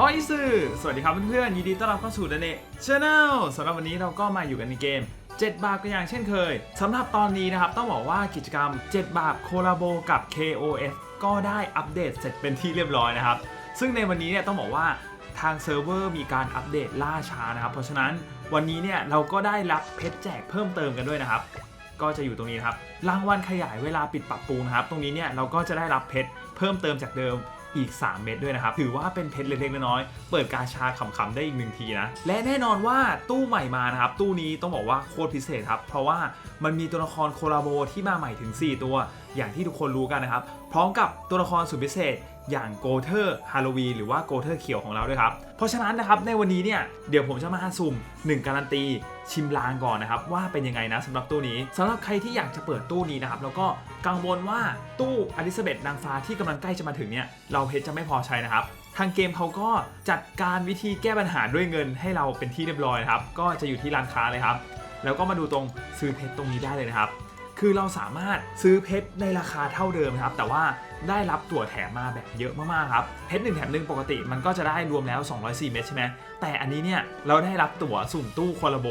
ออยซึสวัสดีครับเพื่อนๆยินดีต้อนรับเข้าสู่ดันเน่ชาแนลสำหรับวันนี้เราก็มาอยู่กันในเกม 7 บาทก็อย่างเช่นเคยสำหรับตอนนี้นะครับต้องบอกว่ากิจกรรม 7 บาทโคลาโบกับ KOF ก็ได้อัปเดตเสร็จเป็นที่เรียบร้อยนะครับ ซึ่งในวันนี้เนี่ยต้องบอกว่าทางเซิร์ฟเวอร์มีการอัปเดตล่าช้านะครับ เพราะฉะนั้นวันนี้เนี่ยเราก็ได้รับเพชรแจกเพิ่มเติมกันด้วยนะครับ ก็จะอยู่ตรงนี้นะครับรางวัลขยายเวลาปิดปรับปรุงนะครับ ตรงนี้เนี่ยเราก็จะได้รับเพชรเพิ่มเติมจากเดิม อีก 3 เม็ดด้วยนะครับ ถือว่าเป็นเพชรเล็กๆน้อยๆเปิดกาชาขำๆได้อีกหนึ่งทีนะ และแน่นอนว่าตู้ใหม่มานะครับ ตู้นี้ต้องบอกว่าโคตรพิเศษครับ เพราะว่ามันมีตัวละครโคลาโบที่มาใหม่ถึง 4 ตัว อย่างที่ทุกคนรู้กันนะครับ พร้อมกับตัวละครสุดพิเศษ อย่างโกเทอร์ฮาโลวีหรือว่าโกเทอร์เขียวของเราด้วยครับ เพราะฉะนั้นนะครับในวันนี้เนี่ยเดี๋ยวผมจะมาสุ่ม 1 การันตีชิมลางก่อนนะครับ ว่าเป็นยังไงนะสำหรับตู้นี้สำหรับใครที่อยากจะเปิดตู้นี้นะครับ แล้วก็กังวลว่าตู้อลิซาเบธนางฟ้าที่กำลังใกล้จะมาถึงเนี่ยเราเพชรจะไม่พอใช้นะครับทางเกมเขาก็จัดการวิธีแก้ปัญหาด้วยเงินให้เราเป็นที่เรียบร้อยครับก็จะอยู่ที่ร้านค้าเลยครับ แล้วก็มาดูตรงซื้อเพชรตรงนี้ได้เลยนะครับ คือเราสามารถซื้อเพชรในราคาเท่าเดิมครับ แต่ว่า ได้รับตั๋วแถมมาแบบเยอะมากๆครับเพชรหนึ่งแถมหนึ่งปกติมันก็จะได้รวมแล้ว 204 เม็ดใช่ไหมแต่อันนี้เนี่ยเราได้รับตั๋วสุ่มตู้คอลาโบ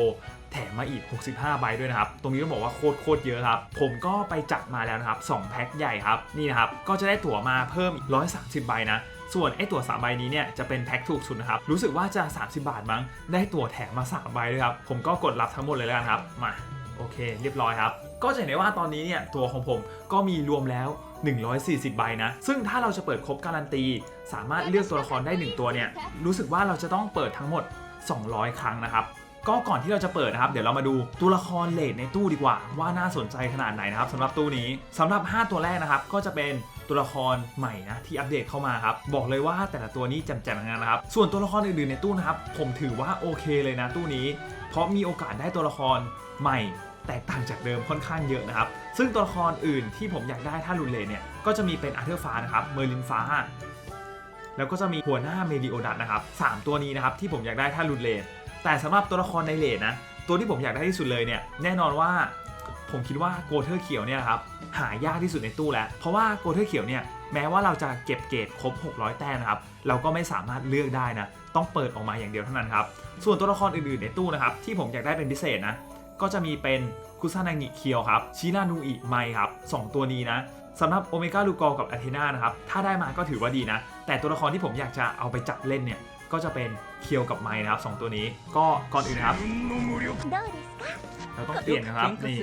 แถมมาอีก 65 ใบด้วยนะครับ ตรงนี้ต้องบอกว่าโคตรโคตรเยอะครับ ผมก็ไปจัดมาแล้วนะครับ 2 แพ็คใหญ่ครับ นี่นะครับ ก็จะได้ตั๋วมาเพิ่มอีก130 ใบนะ ส่วนไอ้ตั๋ว3ใบนี้เนี่ยจะเป็นแพ็คถูกสุดนะครับ รู้สึกว่าจะ 30 บาทมั้ง ได้ตั๋วแถมมา 3 ใบด้วยครับ ผมก็กดรับทั้งหมดเลยแล้วกันครับ มา โอเค เรียบร้อยครับ ก็จะเห็นได้ว่าตอนนี้เนี่ยตัวของผมก็มีรวมแล้ว 140 ใบนะ ซึ่งถ้าเราจะเปิดครบการันตี สามารถเลือกตัวละครได้ 1 ตัวเนี่ย รู้สึกว่าเราจะต้องเปิดทั้งหมด 200 ครั้งนะครับ ก็ก่อนที่เราจะเปิดนะครับ เดี๋ยวเรามาดูตัวละครเลดในตู้ดีกว่า ว่าน่าสนใจขนาดไหนนะครับสำหรับตู้นี้สำหรับ 5 ตัวแรกนะครับ ก็จะเป็นตัวละครใหม่นะที่อัปเดตเข้ามาครับ บอกเลยว่าแต่ละตัวนี้แจ่มๆทั้งนั้นนะครับ ส่วนตัวละครอื่นๆในตู้นะครับ ผมถือว่าโอเคเลยนะตู้นี้ เพราะมีโอกาสได้ตัวละครใหม่ แตกต่างจากเดิมค่อนข้างเยอะนะครับ ซึ่งตัวละครอื่นที่ผมอยากได้ถ้ารุนเลนเนี่ยก็จะมีเป็นอาร์เธอร์ฟ้านะครับเมอร์ลินฟ้า แล้วก็จะมีหัวหน้าเมดิโอดัตนะครับสามตัวนี้นะครับที่ผมอยากได้ถ้ารุนเลนแต่สำหรับตัวละครในเลนนะตัวที่ผมอยากได้ที่สุดเลยเนี่ยแน่นอนว่าผมคิดว่าโกเทอร์เขียวเนี่ยครับหายากที่สุดในตู้แล้ว เพราะว่าโกเทอร์เขียวเนี่ยแม้ว่าเราจะเก็บเกรดครบ 600 แต้มนะครับ เราก็ไม่สามารถเลือกได้นะ ต้องเปิดออกมาอย่างเดียวเท่านั้นครับ ส่วนตัวละครอื่นๆในตู้นะครับ ที่ผมอยากได้เป็นพิเศษนะ ก็จะมีเป็นคุซานางิเคียวครับชิรานูอิไมครับ 2 ตัวนี้นะสำหรับโอเมก้าลูกอกับอะเทนานะครับ ถ้าได้มาก็ถือว่าดีนะ แต่ตัวละครที่ผมอยากจะเอาไปจับเล่นเนี่ย ก็จะเป็นเคียวกับไมนะครับ 2 ตัวนี้ก็ก่อนอื่นครับเราต้องเปลี่ยนนะครับนี่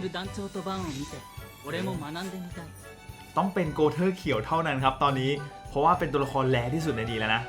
ต้องเป็นโกเทอร์เขียวเท่านั้นครับตอนนี้เพราะว่าเป็นตัวละครแรที่สุดในดีแล้วนะ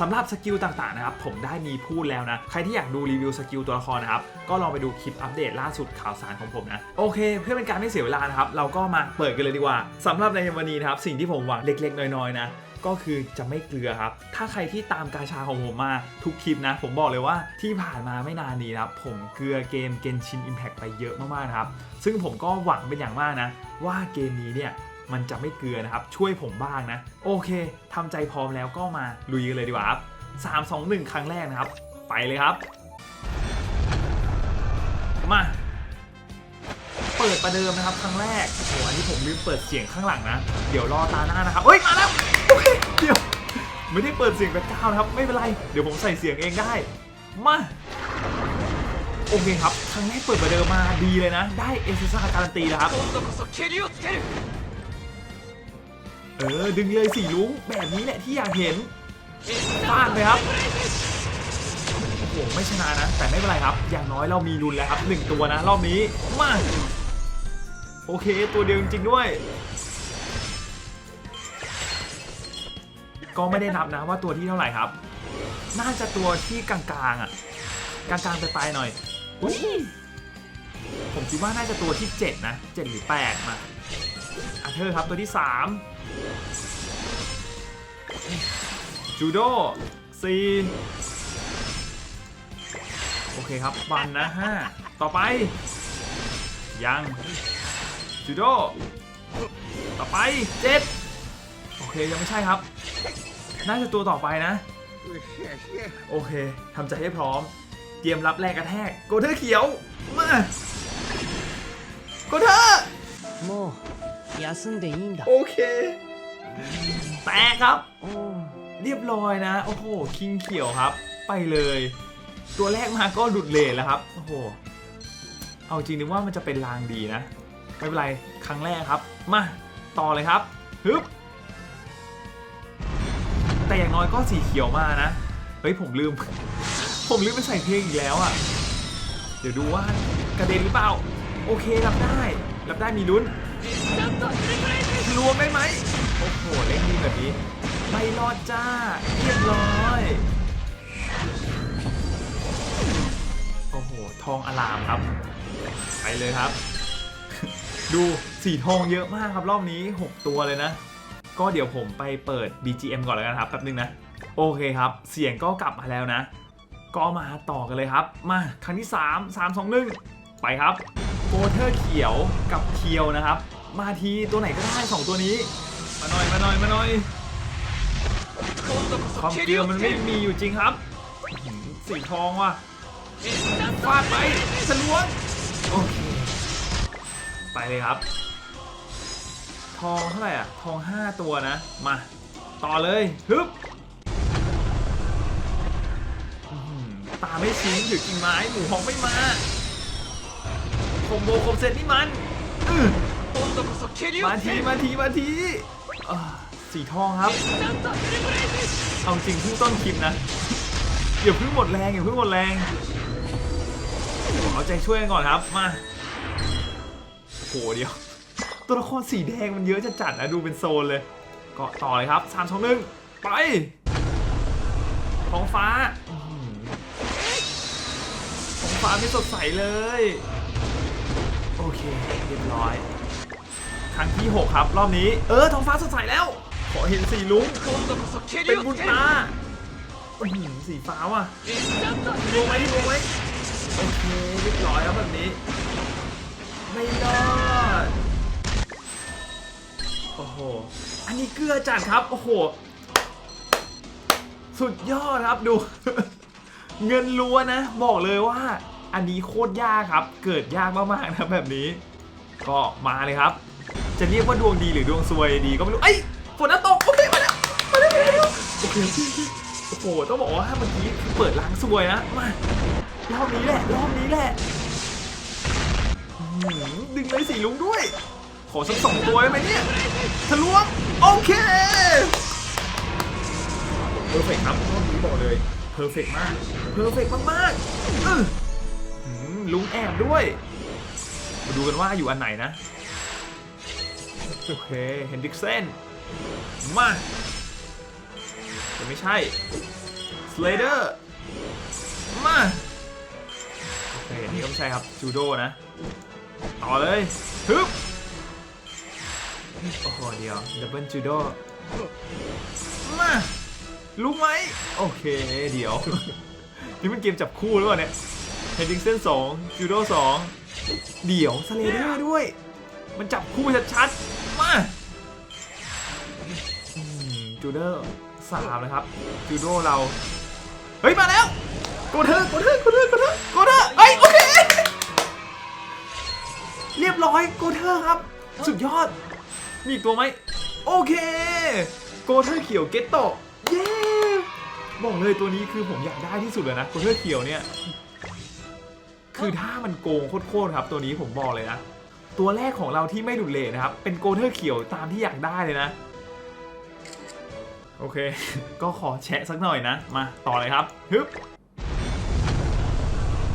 สำหรับสกิลต่างๆนะครับผมได้มีพูดแล้วนะ ใครที่อยากดูรีวิวสกิลตัวละครนะครับ ก็ลองไปดูคลิปอัปเดตล่าสุดข่าวสารของผมนะ โอเค เพื่อเป็นการไม่เสียเวลานะครับ เราก็มาเปิดกันเลยดีกว่าสำหรับในวันนี้นะครับ สิ่งที่ผมหวังเล็กๆ น้อยๆนะก็คือจะไม่เกลือครับ ถ้าใครที่ตามกาชาของผมมาทุกคลิปนะ ผมบอกเลยว่าที่ผ่านมาไม่นานนี้นะครับ ผมเกลือเกม Genshin Impact ไปเยอะมากๆนะครับ ซึ่งผมก็หวังเป็นอย่างมากนะ ว่าเกมนี้เนี่ย มันจะไม่เกลือนะครับ ช่วยผมบ้างนะ โอเคทำใจพร้อมแล้วก็มาลุยกันเลยดีกว่าครับ3 2 1ครั้งแรกนะครับ ไปเลยครับ มาเปิดประเดิมนะครับครั้งแรกโอ้โหอันนี้ผมลืมเปิดเสียงข้างหลังนะ เดี๋ยวรอตาหน้านะครับเฮ้ยมาแล้วโอเคเดี๋ยวไม่ได้เปิดเสียงแบ็คกราวนะครับ ไม่เป็นไร เดี๋ยวผมใส่เสียงเองได้ มาโอเคครับครั้งแรกเปิดประเดิมมาดีเลยนะ ได้เอเซซ่าการันตีแล้วครับ เออ ดึงเลยสิลุงแบบนี้แหละที่อยากเห็นฟาดเลยครับโอ้โหไม่ชนะนะ แต่ไม่เป็นไรครับ อย่างน้อยเรามีรุนแล้วครับหนึ่งตัวนะรอบนี้มาโอเค ตัวเดียวจริงๆด้วย ก็ไม่ได้นับนะว่าตัวที่เท่าไหร่ครับ น่าจะตัวที่กลางๆอะกลางๆไปปลายๆหน่อยอุ๊ยผมคิดว่าน่าจะตัวที่ 7 นะ 7 หรือ 8 มาอาเธอร์ครับตัวที่ 3 จูโดซีโอเคครับ บันนะห้าต่อไป ยังจูโดต่อไปเจ็ดโอเค ยังไม่ใช่ครับ น่าจะตัวต่อไปนะ โอเคทำใจให้พร้อม เตรียมรับแรงกระแทก โกเทอร์เขียว มา โกเทอร์ 休んでいいんだ โอเค แตกครับ おう เรียบร้อยนะ โอ้โห คิงเขียวครับ ไปเลย ตัวแรกมาก็หลุดเลทแล้วครับ โอ้โห เอาจริงนึกว่ามันจะเป็นลางดีนะ ไม่เป็นไร ครั้งแรกครับ มาต่อเลยครับฮึบ แต่อย่างน้อยก็สีเขียวมานะ เฮ้ยผมลืม ผมลืมไปใส่เพลงอีกแล้วอะ่ะ เดี๋ยวดูว่ากระเด็นหรือเปล่า โอเครับได้ รับได้มีลุ้น รวมได้ไหมโอ้โหเล่นดีแบบนี้ ไม่รอดจ้าเรียบร้อยโอ้โหทองอลามครับ ไปเลยครับ ดูสีทองเยอะมากครับรอบนี้ 6 ตัวเลยนะ ก็เดี๋ยวผมไปเปิด BGM ก่อนแล้วกันครับแป๊บนึงนะ โอเคครับ เสียงก็กลับมาแล้วนะ ก็มาต่อกันเลยครับ มาครั้งที่ 3 3 2 1 ไปครับโกเทอร์เขียวกับเคียวนะครับ มาทีตัวไหนก็ได้2ตัวนี้ มาหน่อยมาหน่อยมาหน่อยความเกลือมันไม่มีอยู่จริงครับอื้อหือสีทองว่ะฟาดไปสลวนโอเคไปเลยครับ ทองเท่าไหร่อะ ทอง5ตัวนะ มา ต่อเลยฮึบอื้อหือตาไม่ชี้ถือกิ่งไม้หมูหองไม่มาคอมโบคอมเซตนี่มันอื้อ มาทีมาทีมาทีอ่าสีทองครับ เอาจริงเพิ่งต้นคลิปนะอย่าเพิ่งหมดแรงอย่าเพิ่งหมดแรงเอาใจช่วยกันก่อนครับมาโหเดียว ตัวละครสีแดงมันเยอะจะจัดนะดูเป็นโซนเลยก็ต่อเลยครับ3 2 1ไปท้องฟ้าอื้อหือท้องฟ้าไม่สดใสเลย โอเค เรียบร้อย ครั้งที่ 6 ครับ รอบนี้ เออท้องฟ้าสดใสแล้ว ขอเห็นสีลุ้งเป็นบุญตาอื้อหือสีฟ้าว่ะลงไหมลงไหมโอเคเรียบร้อยแล้วแบบนี้ไม่รอดโอ้โห อันนี้เกลือจัดครับ โอ้โห สุดยอดครับดู เงินล้วนนะ บอกเลยว่า อันนี้โคตรยากครับ เกิดยากมากๆนะแบบนี้ ก็มาเลยครับ จะเรียกว่าดวงดีหรือดวงซวยดีก็ไม่รู้เอ้ยฝนจะตกโอเคมาแล้วมาแล้วมาแล้วโอเคโอ้โหต้องบอกว่าเมื่อกี้เปิดล้างซวยนะมารอบนี้แหละรอบนี้แหละอื้อหือดึงเลยสีลุงด้วย ขอสักสองตัวได้ไหมเนี่ยทะลวงโอเคเพอร์เฟกครับรอบนี้บอกเลยเพอร์เฟกมากเพอร์เฟกมากๆอื้อหือลุงแอบด้วย มาดูกันว่าอยู่อันไหนนะ โอเคเฮนดิกเซนมาแต่ไม่ใช่ สเลเดอร์ มา โอเคนนี้ก็ไม่ใช่ครับ จูโดนะ ต่อเลยฮึบโอ้โห เดียว ดับเบิลจูโด มารู้ไหม โอเค เดี๋ยว นี่มันเกมจับคู่หรือเปล่าเนี่ยเฮดดิ้งเส้นสองจูโดสองเดี๋ยวสเลเดอร์ด้วย มันจับคู่ชัดๆ จูโดสามนะครับจูโดเรา เฮ้ย มาแล้วโกเธอร์โกเธอร์โกเธอร์โกเธอร์โกเธอร์เฮ้ยโอเคเรียบร้อยโกเธอร์ครับ สุดยอด มีอีกตัวไหมโอเคโกเทอร์เขียวเกตโตเย้บอกเลยตัวนี้คือผมอยากได้ที่สุดเลยนะโกเทอร์เขียวเนี่ยคือถ้ามันโกงโคตรๆครับ ตัวนี้ผมบอกเลยนะ ตัวแรกของเราที่ไม่ดุเลนะครับ เป็นโกเทอร์เขียวตามที่อยากได้เลยนะ โอเค ก็ขอแชะสักหน่อยนะ มาต่อเลยครับฮึบ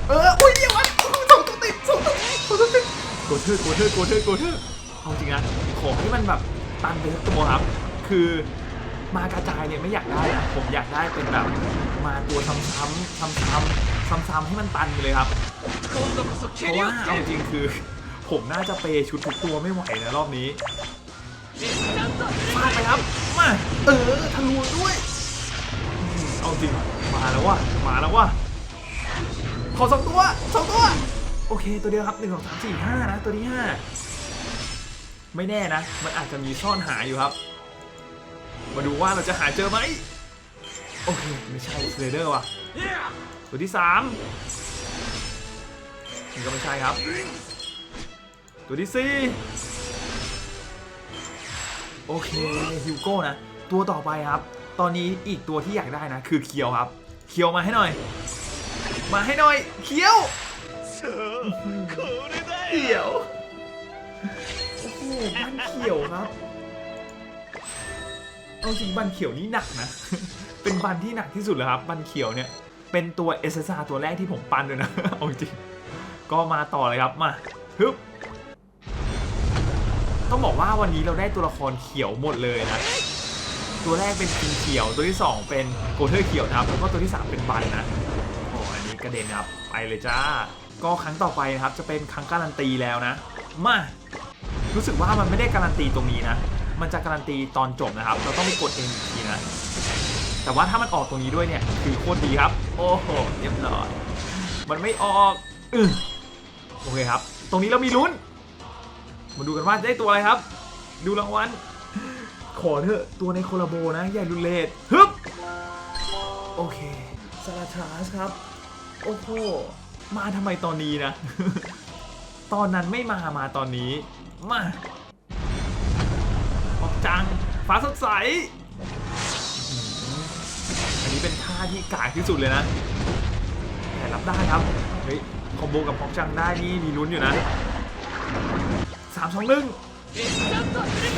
เอออุ้ยเดี๋ยวมันสองตัวติดสองตัวติดสองตัวติดโกเทอร์โกเทอร์โกเทอร์โกเทอร์เอาจริงนะขอให้มันแบบตันไปทั้งตัวครับ คือมากระจายเนี่ยไม่อยากได้นะผมอยากได้เป็นแบบมาตัวซ้ำๆซ้ำๆซ้ำๆให้มันตันไปเลยครับเพราะว่าเอาจริงคือ ผมน่าจะเปย์ชุดทุกตัวไม่ไหวนะรอบนี้ ฟาดไปครับ มา เออทะลวงด้วยอืมเอาจริง มาแล้วว่ะ มาแล้วว่ะ ขอสองตัวสองตัว โอเค ตัวเดียวครับหนึ่งสองสามสี่ห้านะ ตัวที่ห้า ไม่แน่นะ มันอาจจะมีซ่อนหาอยู่ครับ มาดูว่าเราจะหาเจอไหม โอเค ไม่ใช่สเลเดอร์ว่ะ ตัวที่สามนี่ก็ไม่ใช่ครับ ตัวที่สี่ โอเคฮิวโก้นะ ตัวต่อไปครับ ตอนนี้อีกตัวที่อยากได้นะ คือเคียวครับ เคียวมาให้หน่อย มาให้หน่อย เคียวเขียวโอ้โหบันเขียวครับ เอาจริงบันเขียวนี่หนักนะ เป็นบันที่หนักที่สุดเลยครับบันเขียวเนี่ย เป็นตัว s อ r ตัวแรกที่ผมปั้นเลยนะ เอาจริง ก็มาต่อเลยครับ มาฮึบ ต้องบอกว่าวันนี้เราได้ตัวละครเขียวหมดเลยนะ ตัวแรกเป็นคิงเขียว ตัวที่ 2 เป็นโกเทอร์เขียวนะครับ แล้วก็ตัวที่ 3 เป็นบันนะ โอ้อันนี้กระเด็นครับ ไปเลยจ้า ก็ครั้งต่อไปนะครับ จะเป็นครั้งการันตีแล้วนะ มา รู้สึกว่ามันไม่ได้การันตีตรงนี้นะ มันจะการันตีตอนจบนะครับ เราต้องไปกดเองอีกทีนะ แต่ว่าถ้ามันออกตรงนี้ด้วยเนี่ยคือโคตรดีครับ โอ้โห เรียบร้อย มันไม่ออก อือโอเคครับ ตรงนี้เรามีลุ้น มาดูกันว่าจะได้ตัวอะไรครับ ดูรางวัล ขอเถอะตัวในโคลาโบนะอย่ลุนเลดฮึบ โอเคซาลาทาสครับ โอ้โห มาทำไมตอนนี้นะ ตอนนั้นไม่มา มาตอนนี้ มาออกจัง ฟ้าสดใส อันนี้เป็นท่าที่กากที่สุดเลยนะ แต่รับได้ครับ เฮ้ย คอมโบกับฮอกจังได้นี่มีลุ้นอยู่นะามสองหนึ่ง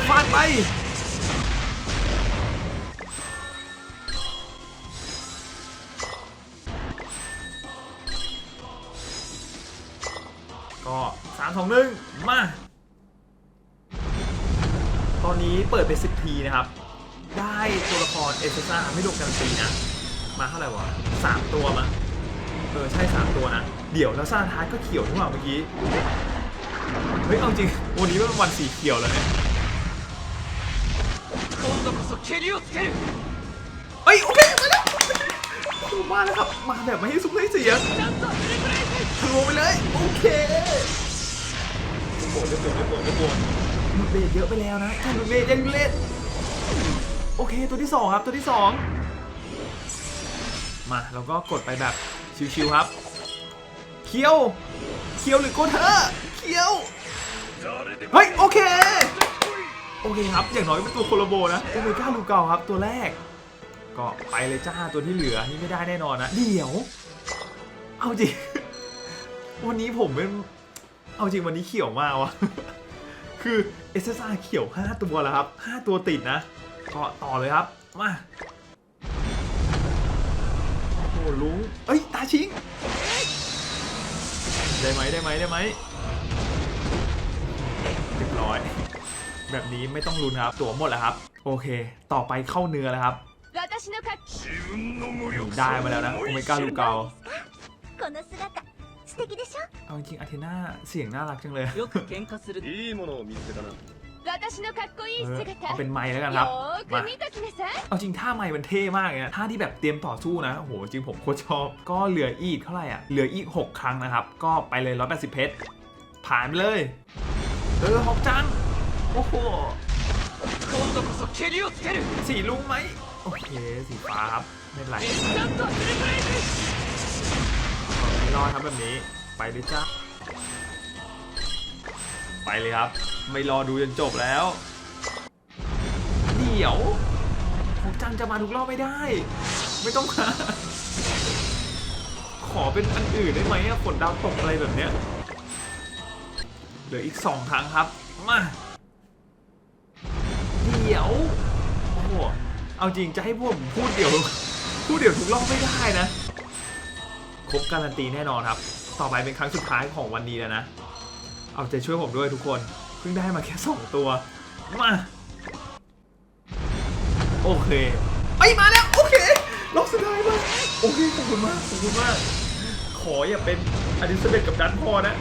ฟาดไปก็สามสองหนึ่งมา ตอนนี้เปิดเป็น10ทีนะครับ ได้ตัวละครเอเซซ่าไม่รวมการันตีนะ มาเท่าไหร่วะสามตัวมั้งเออ ใช่3ตัวนะ เดี๋ยวแล้วซาทาร์ก็เขียวทุกว่าเมื่อกี้ เฮ้ยเอาจริงวันนี้เป็นวันสีเขียวแล้วเนี่ยเฮ้ยโอเคมาแล้วมาแล้วครับมาแบบไม่ให้ซุ้มให้เสียงทะลวงไปเลยโอเคโกรธไม่โกรธไม่โกรธไม่โกดธมัเบรเยอะไปแล้วนะท่านเบยังเล่นโอเคตัวที่สองครับตัวที่สองมาเราก็กดไปแบบชิวๆครับ เคียว เคียวหรือโกเธอ เคียว เฮ้ย โอเค โอเคครับ อย่างน้อยเป็นตัวโคโลโบนะ โอเมก้าลูเกาครับตัวแรก ก็ไปเลยจ้าตัวที่เหลือนี่ไม่ได้แน่นอนนะ เดี๋ยว เอาจริง วันนี้ผมเป็น เอาจริงวันนี้เขียวมากวะคือเอสเอเขียว 5 ตัวแล้วครับ 5 ตัวติดนะก็ต่อเลยครับ มาโอ้ลุงเอ้ย ตาชิง ได้ไหมได้ไหมได้ไหม ร้อย แบบนี้ไม่ต้องลุ้นครับ ตัวหมดแล้วครับ โอเค ต่อไปเข้าเนื้อแล้วครับ ได้มาแล้วนะโอเมก้าลูกเกาเอาจริงอาเทน่าเสียงน่ารักจังเลยเอาเป็นไม้แล้วกันครับมาเอาจริงท่าไม้มันเท่มากเนี่ยท่าที่แบบเตรียมต่อสู้นะโโห จริงผมโคตรชอบ ก็เหลืออีกเท่าไหร่อะ เหลืออีก 6 ครั้งนะครับ ก็ไปเลย 180 เพชร ผ่านไปเลย เออฮอกจัง โอ้โห 今度こそ蹴りをつける สีลุงไหม โอเค สีฟ้าครับ ไม่เป็นไร ちゃんとフルブレイク ไม่รอดครับแบบนี้ ไปเลยจ้า ไปเลยครับ ไม่รอดูจนจบแล้ว เดี๋ยวของจังจะมาทุกรอบไม่ได้ ไม่ต้องมา ขอเป็นอันอื่นได้ไหมอะฝนดาวตกอะไรแบบเนี้ย เห ลืออีกสองครั้งครับ มา เดี๋ยว โอ้โห เอาจริงจะให้พวกผมพูดเดี๋ยว พูดเดี๋ยวทุกรอบไม่ได้นะ ครบการันตีแน่นอนครับ ต่อไปเป็นครั้งสุดท้ายของวันนี้แล้วนะ เอาใจช่วยผมด้วยทุกคน เพิ่งได้มาแค่2ตัว มา โอเค ไปมาแล้ว โอเครอบสุดท้ายมาโอเคขอบคุณมากขอบคุณมาก ขออย่าเป็นอดิสเบตกับดันพอนะ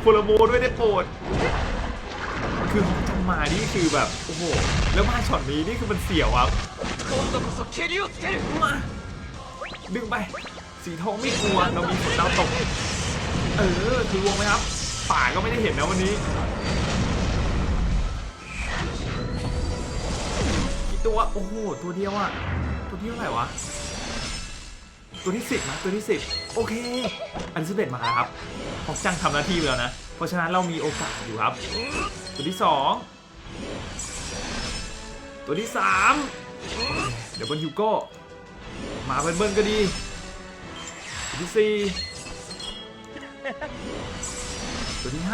โคลโบด้วยได้โปรดคือจังหมานี่คือแบบ โอ้โห แล้วมาช็อตนี้นี่คือมันเสียวครับมาดึงไป สีทองไม่กลัวเรามีฝนดาวตก เออคือวงไหมครับ ป่าก็ไม่ได้เห็นนะวันนี้กี่ตัว โอ้โห ตัวเดียวอะตัวเดียวอะไรวะ ตัวที่ 10นะตัวที่ 10 โอเค อันที่11มาแล้วครับฮอกจังทำหน้าที่แล้วนะ เพราะฉะนั้นเรามีโอกาสอยู่ครับ ตัวที่ 2 ตัวที่ 3 เดี๋ยวบนฮิวโก้มาเบิ้ลก็ดี ตัวที่ 4 ตัวที่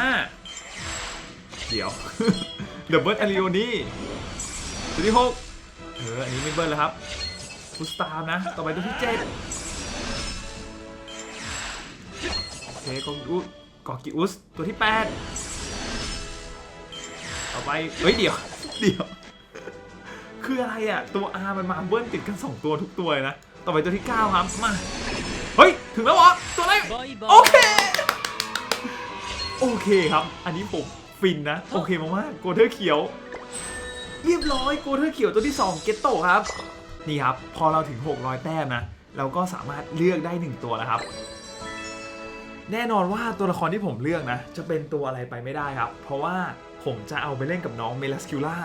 5 เดี๋ยวเดี๋ยวเบิลอลิโอนี่ตัวที่ 6 เออ อันนี้ไม่เบิ้ลแล้วครับฟุสตามนะ ต่อไปตัวที่ 7 คกองอุกอกิอุสตัวที่ 8 ต่อไป เฮ้ย เดี๋ยว เดี๋ยว คืออะไรอะตัวอาร์มันมาเบิ้ลติดกัน 2 ตัวทุกตัวนะ ต่อไปตัวที่ 9 ครับ มา เฮ้ย ถึงแล้วเหรอ ตัวอะไรโอเค โอเคครับ อันนี้ผมฟินนะ โอเคมากๆโกเทอร์เขียว เรียบร้อยโกเทอร์เขียวตัวที่ 2 เกตโตครับ นี่ครับ พอเราถึง 600 แต้มนะ เราก็สามารถเลือกได้ 1 ตัวแล้วครับ แน่นอนว่าตัวละครที่ผมเลือกนะ จะเป็นตัวอะไรไปไม่ได้ครับ เพราะว่าผมจะเอาไปเล่นกับน้องเมลัสคิล่า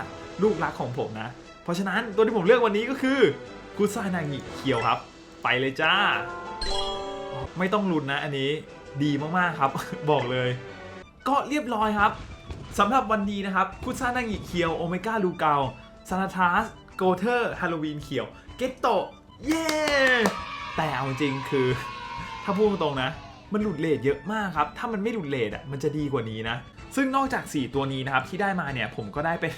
ลูกรักของผมนะ เพราะฉะนั้นตัวที่ผมเลือกวันนี้ก็คือกุซานางิเขียวครับ ไปเลยจ้า ไม่ต้องลุ้นนะอันนี้ดีมากๆครับ บอกเลย ก็เรียบร้อยครับสำหรับวันนี้นะครับคุซานางิเขียวโอเมก้าลูเกาซานาทาสโกเทอร์ฮาโลวีนเขียวเกตโตเย้แต่เอาจริงคือ ถ้าพูดตรงนะ มันหลุดเลทเยอะมากครับ ถ้ามันไม่หลุดเลทอะมันจะดีกว่านี้นะ ซึ่งนอกจาก 4 ตัวนี้นะครับที่ได้มาเนี่ยผมก็ได้เป็น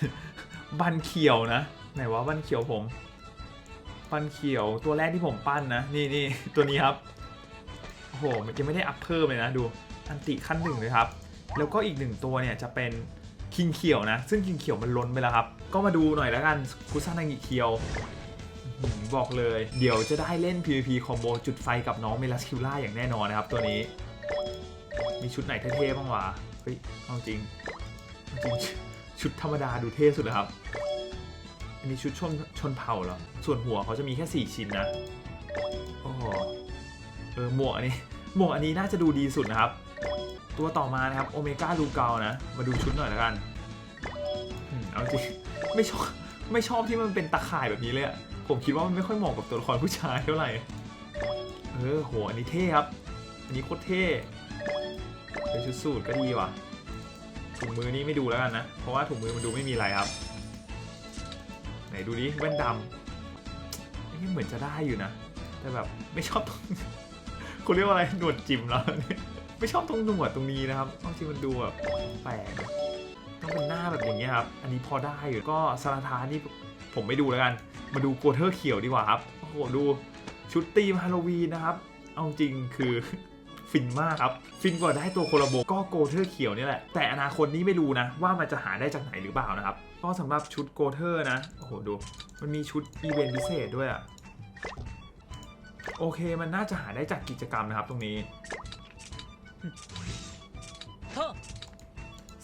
บันเขียวนะ ไหนว่าบันเขียวผม บันเขียวตัวแรกที่ผมปั้นนะ นี่นี่ตัวนี้ครับ โอ้โหมันยังไม่ได้อัพเพิ่มเลยนะดู อันติขั้นหนึ่งเลยครับ แล้วก็อีกหนึ่งตัวเนี่ยจะเป็นคิงเขียวนะ ซึ่งคิงเขียวมันล้นไปแล้วครับ ก็มาดูหน่อยแล้วกันคุซานางิเขียว บอกเลย เดี๋ยวจะได้เล่น PVP คอมโบจุดไฟกับน้องเมลัสคิวล่าอย่างแน่นอนนะครับตัวนี้ มีชุดไหนเท่ๆบ้างวะเฮ้ยเอาจริงจริง ชุดธรรมดาดูเท่สุดเลยครับ อันนี้ชุดชนชนเผ่าเหรอ ส่วนหัวเขาจะมีแค่ 4 ชิ้นนะโอ้โหเออหมวกอันนี้หมวกอันนี้น่าจะดูดีสุดนะครับ ตัวต่อมานะครับโอเมก้าลูเกานะ มาดูชุดหน่อยแล้วกันเอาจริง ไม่ชอบ ไม่ชอบที่มันเป็นตะข่ายแบบนี้เลยอะ ผมคิดว่ามันไม่ค่อยเหมาะกับตัวละครผู้ชายเท่าไหร่ เออโหอันนี้เท่ครับ อันนี้โคตรเท่เป็นชุดสูทก็ดีว่ะ ถุงมือนี่ไม่ดูแล้วกันนะ เพราะว่าถุงมือมันดูไม่มีอะไรครับ ไหนดูดิแว่นดำเอ๊ะเหมือนจะได้อยู่นะ แต่แบบไม่ชอบตรงคุณเรียกว่าอะไรหนวดจิมแล้วเนี่ยไม่ชอบตรงหนวดตรงนี้นะครับบางมันดูแบบแปลกต้องเป็นหน้าแบบอย่างเงี้ยครับ อันนี้พอได้อยู่ก็สารทานี่ผมไม่ดูแล้วกัน มาดูโกเทอร์เขียวดีกว่าครับ โอ้โห ดูชุดธีมฮาโลวีนนะครับ เอาจริงคือฟินมากครับ ฟินกว่าได้ตัวโคลาโบก็โกเทอร์เขียวนี่แหละ แต่อนาคตนี้ไม่รู้นะ ว่ามันจะหาได้จากไหนหรือเปล่านะครับ ก็สำหรับชุดโกเทอร์นะ โอ้โห ดู มันมีชุดอีเวนต์พิเศษด้วยอะโอเค มันน่าจะหาได้จากกิจกรรมนะครับตรงนี้はっ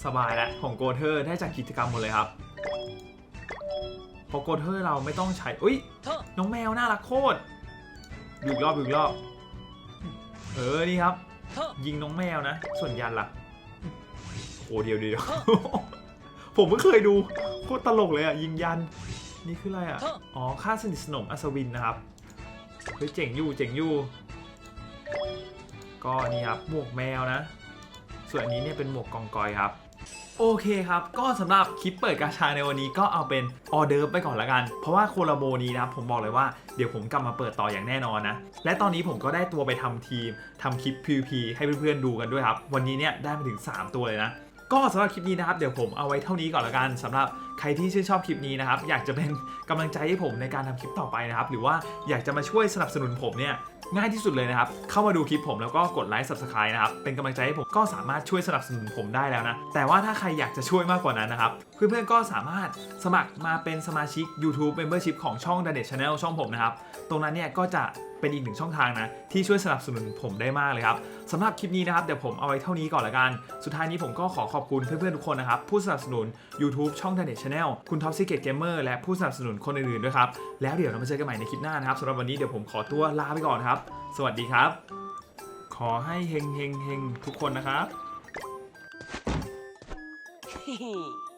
สบายแล้วของโกเทอร์ได้จากกิจกรรมหมดเลยครับเพอโกเธอร์เราไม่ต้องใช้อุ้ยน้องแมวน่ารักโคตรดูรอบดูรอบ เออ นี่ครับ ยิงน้องแมวนะ ส่วนยันล่ะ โอ้เดียวเดียวผมเพิ่เคยดูโคตรตลกเลยอะ ยิงยัน นี่คืออะไรอะ อ๋อ ค่าสนิทสนมอัศวินนะครับ เฮ้ย เจ๋งอยู่เจ๋งอยู่ ก็นี่ครับ หมวกแมวนะ ส่วนอันนี้เนี่ยเป็นหมวกกองกอยครับ โอเคครับ ก็สำหรับคลิปเปิดกาชาในวันนี้ก็เอาเป็นออเดิร์ฟไปก่อนละกัน เพราะว่าโคลาโบนี้นะผมบอกเลยว่าเดี๋ยวผมกลับมาเปิดต่ออย่างแน่นอนนะ และตอนนี้ผมก็ได้ตัวไปทำทีมทำคลิป PVP ให้เพื่อนๆดูกันด้วยครับ วันนี้เนี่ยได้มาถึง 3 ตัวเลยนะ ก็สำหรับคลิปนี้นะครับเดี๋ยวผมเอาไว้เท่านี้ก่อนละกันสำหรับ ใครที่ชื่นชอบคลิปนี้นะครับ อยากจะเป็นกำลังใจให้ผมในการทำคลิปต่อไปนะครับ หรือว่าอยากจะมาช่วยสนับสนุนผมเนี่ยง่ายที่สุดเลยนะครับ เข้ามาดูคลิปผมแล้วก็กดไลค์ subscribe นะครับ เป็นกำลังใจให้ผมก็สามารถช่วยสนับสนุนผมได้แล้วนะ แต่ว่าถ้าใครอยากจะช่วยมากกว่านั้นนะครับ เพื่อนๆก็สามารถสมัครมาเป็นสมาชิก YouTube Membership ของช่อง d a n e t Channel ช่องผมนะครับ ตรงนั้นเนี่ยก็จะเป็นอีกหนึ่งช่องทางนะ ที่ช่วยสนับสนุนผมได้มากเลยครับสำหรับคลิปนี้นะครับ เดี๋ยวผมเอาไว้เท่านี้ก่อนละกัน สุดท้ายนี้ผมก็ขอขอบคุณเพื่อนๆทุกคนนะครับผู้สนับสนุน YouTube ช่อง d a n e t Channel คุณ Top Secret Gamer และผู้สนับสนุนคนอื่นๆด้วยครับ แล้วเดี๋ยวเรามาเจอกันใหม่ในคลิปหน้านะครับสำหรับวันนี้เดี๋ยวผมขอตัวลาไปก่อนครับ สวัสดีครับ ขอให้เฮงเฮงเฮงทุกคนนะครับへへ